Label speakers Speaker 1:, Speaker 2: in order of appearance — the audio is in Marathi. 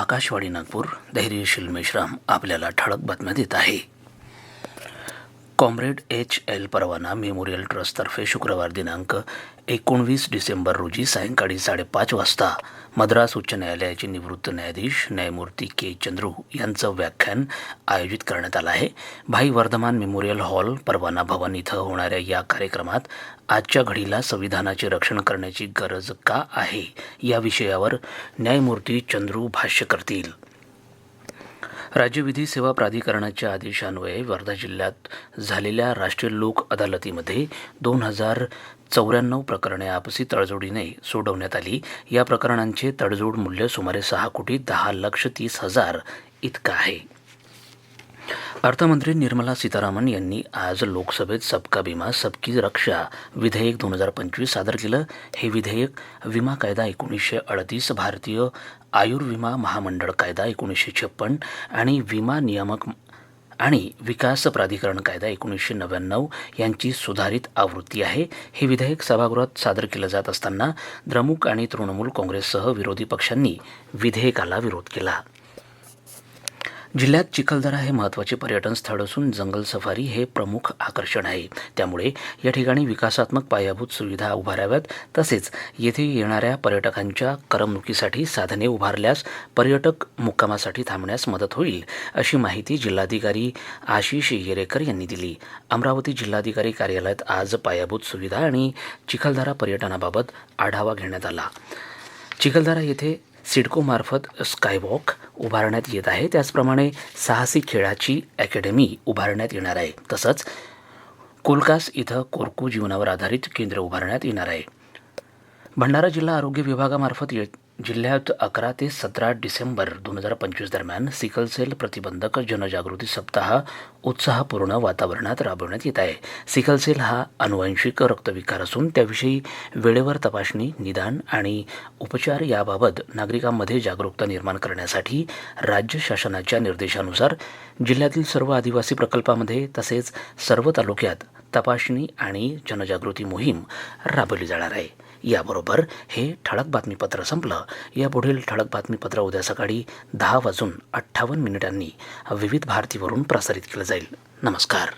Speaker 1: आकाशवाणी नागपूर धैर्यशील मेश्राम आपल्याला ठळक बातम्या देत आहे. Comrade H L Parwana memorial ट्रस्टतर्फे शुक्रवार दिनांक एकोणवीस डिसेंबर रोजी सायंकाळी साडेपाच वाजता मद्रास उच्च न्यायालयाचे निवृत्त न्यायाधीश न्यायमूर्ती के चंद्रू यांचं व्याख्यान आयोजित करण्यात आलं आहे. भाई वर्धमान मेमोरियल हॉल परवाना भवन इथं होणाऱ्या या कार्यक्रमात आजच्या घडीला संविधानाचे रक्षण करण्याची गरज का आहे? या विषयावर न्यायमूर्ती चंद्रू भाष्य करतील. राज्य विधी सेवा प्राधिकरणाच्या आदेशान्वये वर्धा जिल्ह्यात झालेल्या राष्ट्रीय लोक अदालतीमध्ये दोन हजार चौऱ्याण्णव प्रकरणे आपसी तडजोडीने सोडवण्यात आली. या प्रकरणांचे तडजोड मूल्य सुमारे सहा कोटी दहा लक्ष तीस हजार इतकं आहे. अर्थमंत्री निर्मला सीतारामन यांनी आज लोकसभेत सबका विमा सबकी रक्षा विधेयक दोन हजार पंचवीस सादर केलं. हे विधेयक विमा कायदा एकोणीसशे अडतीस भारतीय आयुर्विमा महामंडळ कायदा एकोणीसशे छप्पन आणि विमा नियामक आणि विकास प्राधिकरण कायदा एकोणीसशे नव्याण्णव यांची सुधारित आवृत्ती आहे. हे विधेयक सभागृहात सादर केलं जात असताना द्रमुक आणि तृणमूल काँग्रेससह विरोधी पक्षांनी विधेयकाला विरोध केला. जिल्ह्यात चिखलदरा हे महत्त्वाचे पर्यटन स्थळ असून जंगल सफारी हे प्रमुख आकर्षण आहे. त्यामुळे या ठिकाणी विकासात्मक पायाभूत सुविधा उभाराव्यात तसेच येथे येणाऱ्या पर्यटकांच्या करमणुकीसाठी साधने उभारल्यास पर्यटक मुक्कामासाठी थांबण्यास मदत होईल अशी माहिती जिल्हाधिकारी आशिष येरेकर यांनी दिली. अमरावती जिल्हाधिकारी कार्यालयात आज पायाभूत सुविधा आणि चिखलदरा पर्यटनाबाबत आढावा घेण्यात आला. चिखलदरा येथे सिडकोमार्फत स्कायवॉक उभारण्यात येत आहे. त्याचप्रमाणे साहसी खेळाची अकॅडमी उभारण्यात येणार आहे. तसंच कोलकास इथं कोरकू जीवनावर आधारित केंद्र उभारण्यात येणार आहे. भंडारा जिल्हा आरोग्य विभागामार्फत जिल्ह्यात अकरा ते सतरा डिसेंबर दोन हजार पंचवीस दरम्यान सिकलसेल प्रतिबंधक जनजागृती सप्ताह उत्साहपूर्ण वातावरणात राबवण्यात येत आहे. सिकलसेल हा अनुवांशिक रक्तविकार असून त्याविषयी वेळेवर तपासणी निदान आणि उपचार याबाबत नागरिकांमध्ये जागरूकता निर्माण करण्यासाठी राज्य शासनाच्या निर्देशानुसार जिल्ह्यातील सर्व आदिवासी प्रकल्पामध्ये तसेच सर्व तालुक्यात तपासणी आणि जनजागृती मोहीम राबवली जाणार आहे. याबरोबर हे ठळक बातमीपत्र संपलं. यापुढील ठळक बातमीपत्र उद्या सकाळी दहा वाजून अठ्ठावन्न मिनिटांनी विविध भारतीवरून प्रसारित केलं जाईल. नमस्कार.